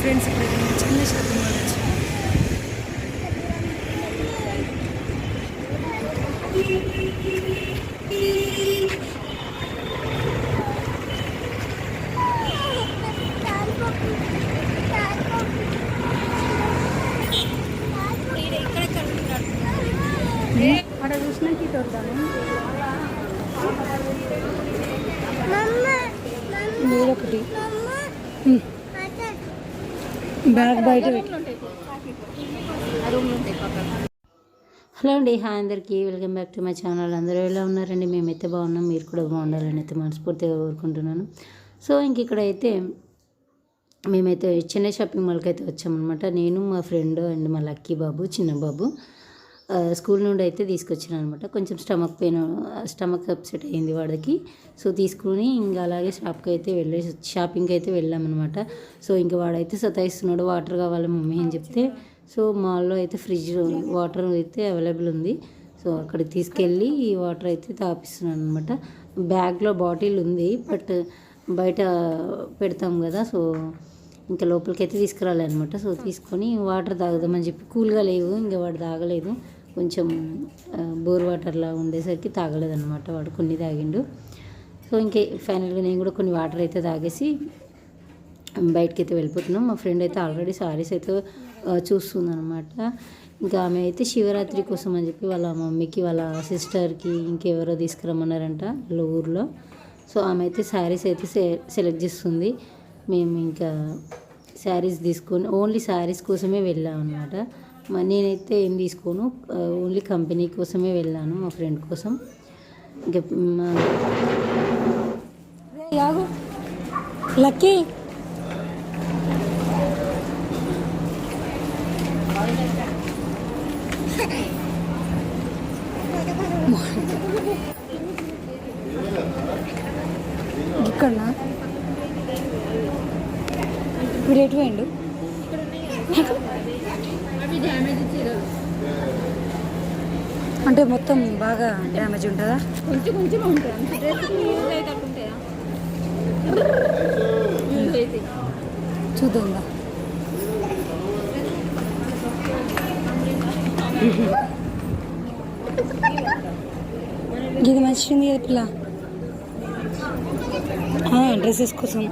Friends ఇప్పుడు నేను చిన్న షాపింగ్ మాల్ వచ్చి. అక్కడ చూసినాక వద్దాము? ఒకటి. బ్యాగ్ బయట హలో అండి హాయ్ అందరికీ. Welcome back to my channel. అందరూ ఎలా ఉన్నారండి? మేమైతే బాగున్నాం. మీరు కూడా బాగుండాలని అయితే మనస్ఫూర్తిగా కోరుకుంటున్నాను. సో ఇంక ఇక్కడైతే మేమైతే చెన్నై షాపింగ్ మాల్కి అయితే వచ్చామన్నమాట. నేను మా ఫ్రెండ్ అండ్ మా లక్కీ బాబు చిన్న బాబు. స్కూల్ నుండి అయితే తీసుకొచ్చాను అనమాట కొంచెం స్టమక్ పెయిన్ స్టమక్ అప్సెట్ అయింది వాడికి. సో తీసుకుని ఇంకా అలాగే షాప్కి అయితే వెళ్ళే షాపింగ్కి అయితే వెళ్ళామన్నమాట సో ఇంకా వాడైతే సతాయిస్తున్నాడు వాటర్ కావాలి మమ్మీ అని చెప్తే. సో మాల్లో అయితే ఫ్రిడ్జ్ వాటర్ అయితే అవైలబుల్ ఉంది. సో అక్కడికి తీసుకెళ్ళి ఈ వాటర్ అయితే తాపిస్తున్నాను అనమాట బ్యాగ్లో బాటిల్ ఉంది బట్ బయట పెడతాం కదా సో ఇంకా లోపలికి అయితే తీసుకురాలి అనమాట సో తీసుకొని వాటర్ తాగుదామని చెప్పి కూల్గా లేవు ఇంకా వాడు తాగలేదు. కొంచెం బోర్ వాటర్లా ఉండేసరికి తాగలేదనమాట వాడు. కొన్ని తాగిండు. సో ఇంకే ఫైనల్గా నేను కూడా కొన్ని వాటర్ అయితే తాగేసి బయటకి అయితే వెళ్ళిపోతున్నాం. మా ఫ్రెండ్ అయితే ఆల్రెడీ సారీస్ అయితే చూస్తుందనమాట ఇంకా ఆమె అయితే శివరాత్రి కోసం అని చెప్పి వాళ్ళ మమ్మీకి వాళ్ళ సిస్టర్కి ఇంకెవరో తీసుకురమ్మన్నారంట వాళ్ళ ఊర్లో. సో ఆమె అయితే శారీస్ అయితే సె- సెలెక్ట్ చేస్తుంది. మేము ఇంకా శారీస్ తీసుకొని ఓన్లీ శారీస్ కోసమే వెళ్ళాం అనమాట నేనైతే ఏం తీసుకోను. ఓన్లీ కంపెనీ కోసమే వెళ్ళాను మా ఫ్రెండ్ కోసం. లక్కీ. ఇక్కడ ఇప్పుడు ఎటు పోయిండు అంటే మొత్తం బాగా డ్యామేజ్ ఉంటుందా? కొంచెం కొంచెం డ్రెస్ చూద్దాం. ఇది మంచిది కదా పిల్ల. డ్రెస్సెస్ కోసం.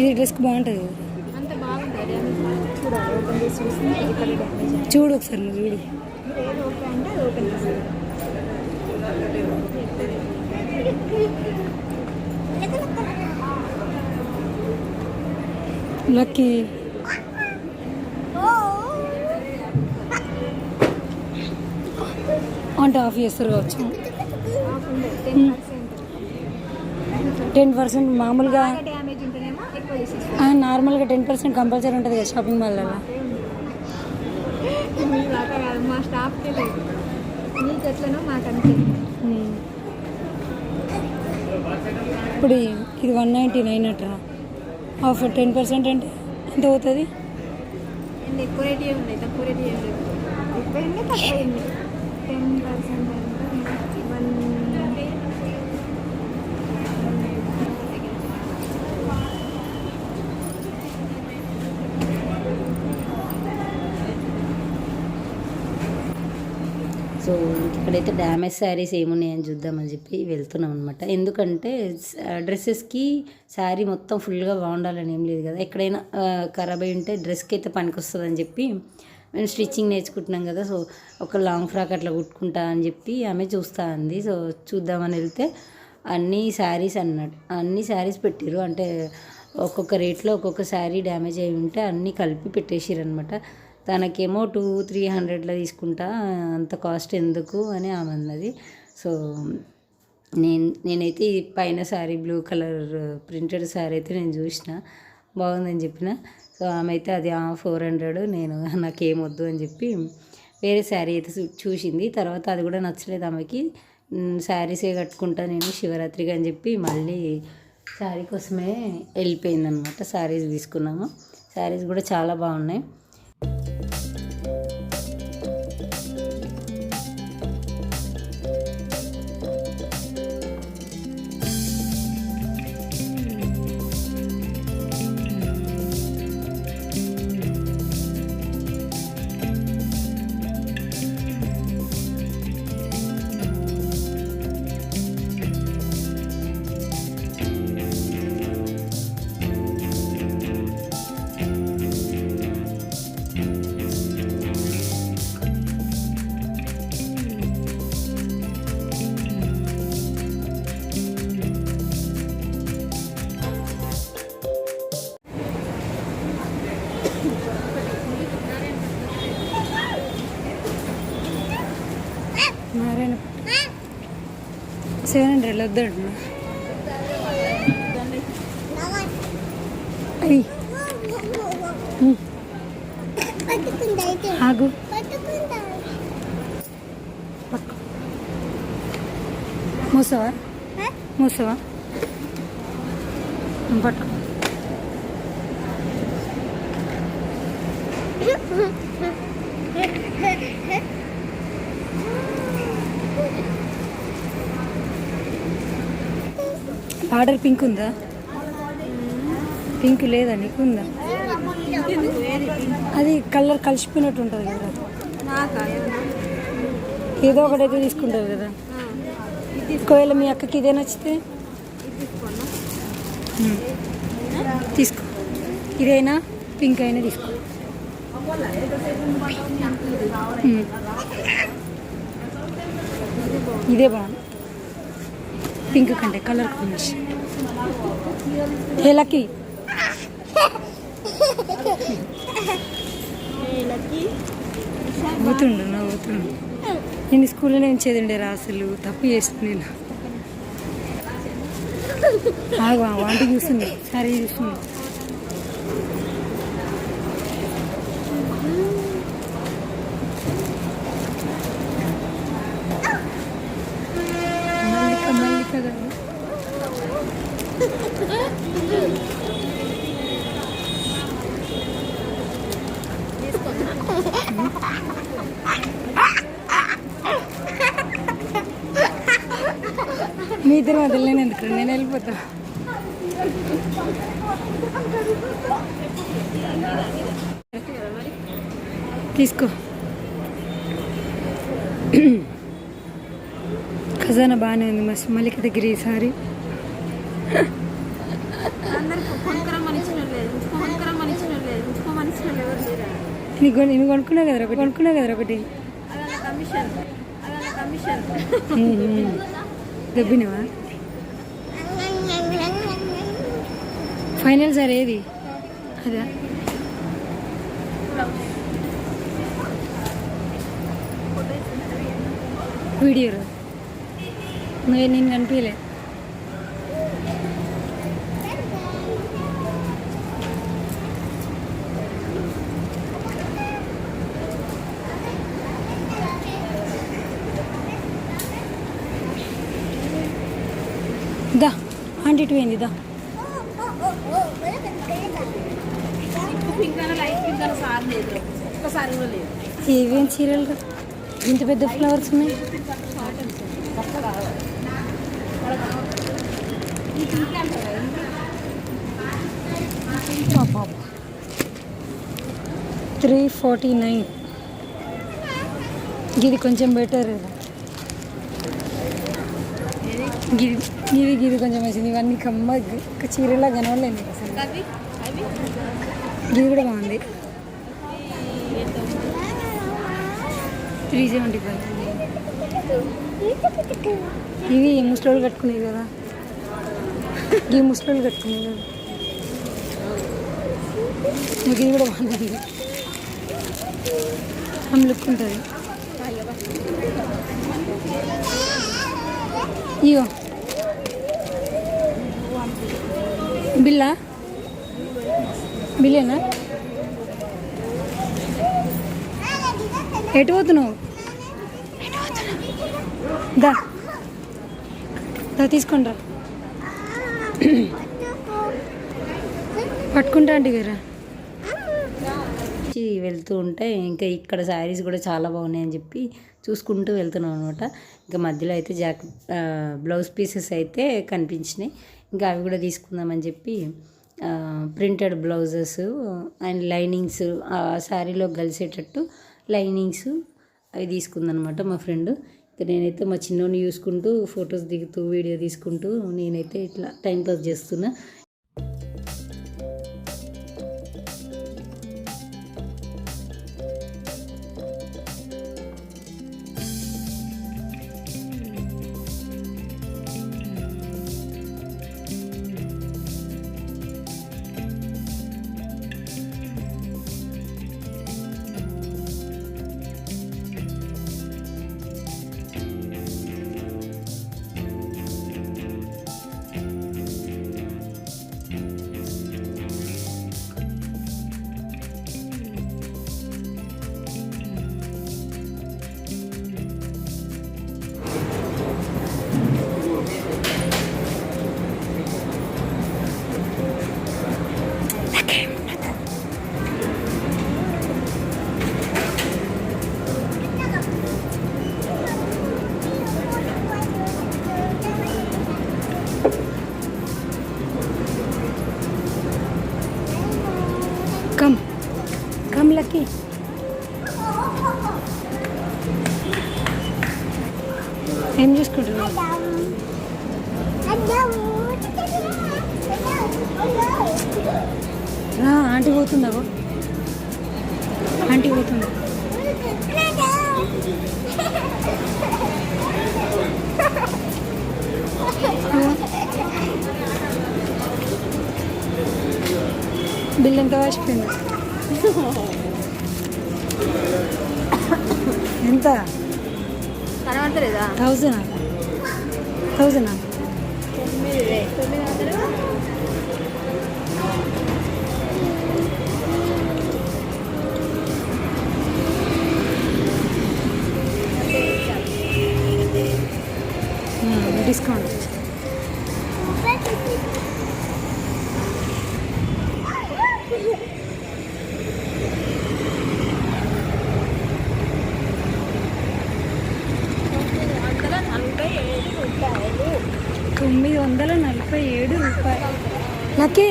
ఇది డ్రెస్కి అంత బాగుంటుంది చూడాలి ఓపెన్ చేసి చూస్తే ఇక్కడ డ్యామేజ్ చూడు ఒకసారి నువ్వు చూడు. లక్కీ అంటే ఆఫ్ చేస్తారు కావచ్చు. టెన్ పర్సెంట్ టెన్ పర్సెంట్ మామూలుగా డ్యామేజ్ ఉంటేనేమో ఎక్కువ తీసేస్తాం ఆ, నార్మల్గా టెన్ పర్సెంట్ కంపల్సరీ ఉంటుంది కదా షాపింగ్ మాల్లో మీ స్టాఫ్కే లేదు. మీకు ఎట్లనో మాకు అంతే ఇప్పుడు ఇది వన్ నైంటీ నైన్ అట్రా ఆఫ్ టెన్ పర్సెంట్ అంటే ఎంత అవుతుంది ఎక్కువ రేట్ ఉన్నాయి తక్కువ రేట్ ఏం లేదు. ఎక్కువైంది తక్కువైంది ఇక్కడైతే డ్యామేజ్ శారీస్ ఏమున్నాయని చూద్దామని చెప్పి వెళ్తున్నాం అనమాట ఎందుకంటే డ్రెస్సెస్కి శారీ మొత్తం ఫుల్గా బాగుండాలని ఏం లేదు కదా. ఎక్కడైనా ఖరాబ్ అయి ఉంటే డ్రెస్కి అయితే పనికొస్తుందని చెప్పి మేము స్టిచ్చింగ్ నేర్చుకుంటున్నాం కదా. సో ఒక లాంగ్ ఫ్రాక్ అట్లా కుట్టుకుంటా అని చెప్పి ఆమె చూస్తా అంది. సో చూద్దామని వెళ్తే అన్ని శారీస్ అన్నట్టు అన్ని శారీస్ పెట్టిరు అంటే ఒక్కొక్క రేట్లో ఒక్కొక్క శారీ డ్యామేజ్ అయి ఉంటే అన్నీ కలిపి పెట్టేసిరు అనమాట తనకేమో టూ త్రీ హండ్రెడ్లో తీసుకుంటా అంత కాస్ట్ ఎందుకు అని ఆమె అన్నది. సో నేను నేనైతే ఈ పైన sari blue colour printed sari అయితే నేను చూసిన బాగుందని చెప్పిన. సో ఆమె అయితే అది ఫోర్ హండ్రెడ్ నేను నాకేం వద్దు అని చెప్పి వేరే శారీ అయితే చూసింది. తర్వాత అది కూడా నచ్చలేదు ఆమెకి. శారీసే కట్టుకుంటా నేను శివరాత్రికి అని చెప్పి మళ్ళీ శారీ కోసమే వెళ్ళిపోయింది అనమాట శారీస్ తీసుకున్నాము. శారీస్ కూడా చాలా బాగున్నాయి. సెవెన్ హండ్రెడ్ వద్దంటున్నా ఆగు. మూసవా? మూసవా? ఉమ్, పట్టుకో పాడర్ పింక్ ఉందా? పింక్ లేదా నీకు ఉందా? అది కలర్ కలిసిపోయినట్టు ఉంటుంది కదా. ఏదో ఒకటి ఏదో ఒకటైతే తీసుకుంటారు కదా. ఒకవేళ మీ అక్కకి ఇదే నచ్చితే? తీసుకో. ఇదైనా పింక్ అయినా తీసుకో. ఇదే బాగుంది. పింక్ కంటే కలర్ ఏ లక్కీ నవ్వుతుండు. నవ్వుతుండు నేను స్కూల్లో ఉంచేది ఉండే రా అసలు తప్పు చేస్తుంది నేను. ఆగు వంట చూస్తుంది సరే చూస్తుంది. ఇద్దరు నేను ఎందుకు? నేను వెళ్ళిపోతా. తీసుకో. ఖజానా బాగానే ఉంది మస్తు మల్లిక దగ్గర ఈసారి నీకు నేను కొనుక్కున్నా కదా ఒకటి? కొనుక్కున్నా కదా ఒకటి? కమిషన్. కమిషన్. దబ్బినవా ఫైనల్ సార్ ఏది? అదా? వీడియో నువ్వు నేను కనిపించలే దా ఆంటీ ఇటు పోయింది దా పింక్ అన్న లైట్ పింక్ అన్న సార్ లేదు ఒక్కసారి కూడా లేదు ఏవేం చీరలు? ఇంత పెద్ద ఫ్లవర్స్ ఉన్నాయి. Three forty nine. ఇది కొంచెం బెటర్ గిది గిది కొంచెం వేసింది ఇవన్నీ కమ్మ చీరలా కనవలేదు అసలు. ఇది కూడా బాగుంది. Three seventy five. ఇవి ముసలోళ్ళు కట్టుకునేవి కదా. ఇవి ముసలోళ్ళు కట్టుకునేవి కదా. మీకు ఇది కూడా లుక్ ఉంటుంది. ఇగో. బిల్లా? బిల్లేనా? ఎటు పోతున్నావు? దా. దా తీసుకుంటా. పట్టుకుంటా అంటే కదా నుంచి వెళ్తూ ఉంటే ఇంకా ఇక్కడ శారీస్ కూడా చాలా బాగున్నాయి అని చెప్పి చూసుకుంటూ వెళ్తున్నాం అనమాట ఇంకా మధ్యలో అయితే జాక్ బ్లౌజ్ పీసెస్ అయితే కనిపించినాయి. ఇంకా అవి కూడా తీసుకుందామని చెప్పి ప్రింటెడ్ బ్లౌజెస్ అండ్ లైనింగ్స్ ఆ శారీలో కలిసేటట్టు లైనింగ్స్ అవి తీసుకుందనమాట మా ఫ్రెండ్. ఇంకా నేనైతే మా చిన్నోని చూసుకుంటూ ఫొటోస్ దిగుతూ వీడియో తీసుకుంటూ నేనైతే ఇట్లా టైం పాస్ చేస్తున్నా. ఏం చూసుకుంటున్నావు? రా ఆంటీ పోతుందా? ఆంటీ పోతుందా? బిల్ ఎంత వాసిపోయింది ఎంత? కనబడతలేదా? Thousand thousand discount. Lucky.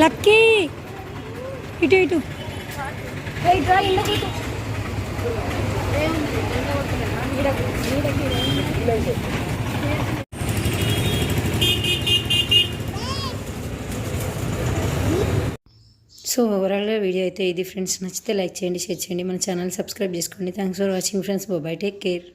Lucky. ఇటు ఇటు? సో ఓవరాల్గా వీడియో అయితే ఇది ఫ్రెండ్స్ నచ్చితే లైక్ చేయండి షేర్ చేయండి. మన ఛానల్ సబ్స్క్రైబ్ చేసుకోండి. Thanks for watching friends bye take care